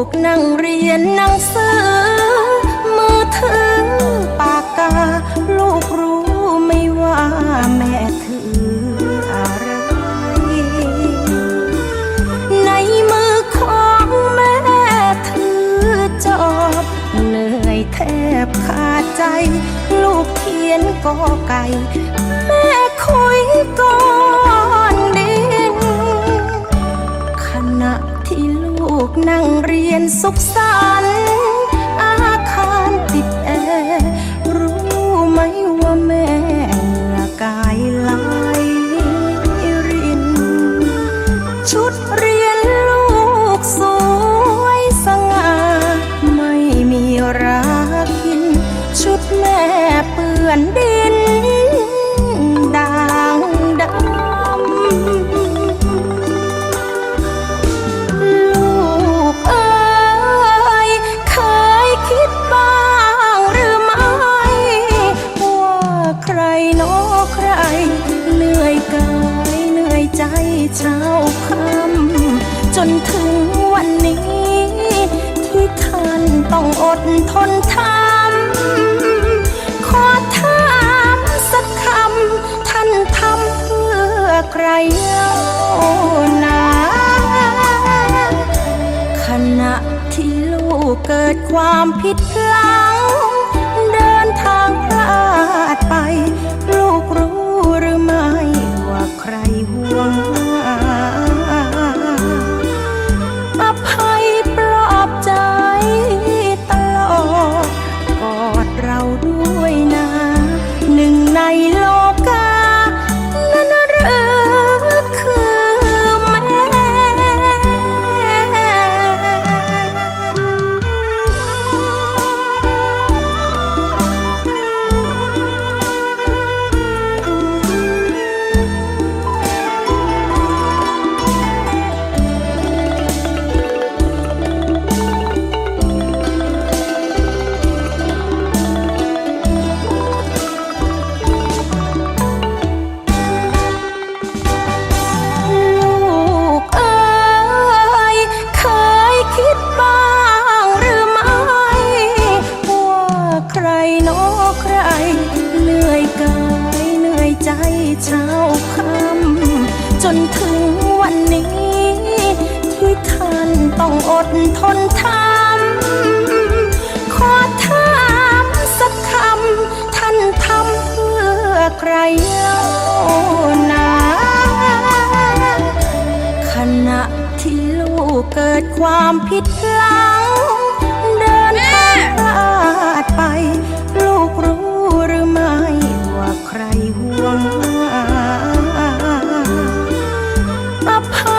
ลูกนั่งเรียนหนังสือ มือถือปากกา ลูกรู้ไม่ว่าแม่ถืออะไร ในมือของแม่ถือจอบเหนื่อยแทบขาดใจ ลูกเขียนกอไก่ แม่คุยกอ สุขสันต์อาคารติดแอร์รู้ไหมว่าแม่เหงื่อกายไหลริน ชุดเรียนลูกสวยสง่าไม่มีราคิน ชุดแม่ เหนื่อยใจเช้าค่ำจนถึงวันนี้ ที่ท่านต้องอดทนทำขอถามสักคำท่านทำเพื่อใครเล่านาขณะที่ลูกเกิดความผิดพลั้งเดินทางพลาดไป ลูกรู้ ใครนอใคร เหนื่อยกายเหนื่อยใจเช้าค่ำจนถึงวันนี้ ที่ท่านต้องอดทนทำขอถามสักคำท่านทำเพื่อใครเล่านาขณะที่ลูกเกิดความผิดพลั้งเอภั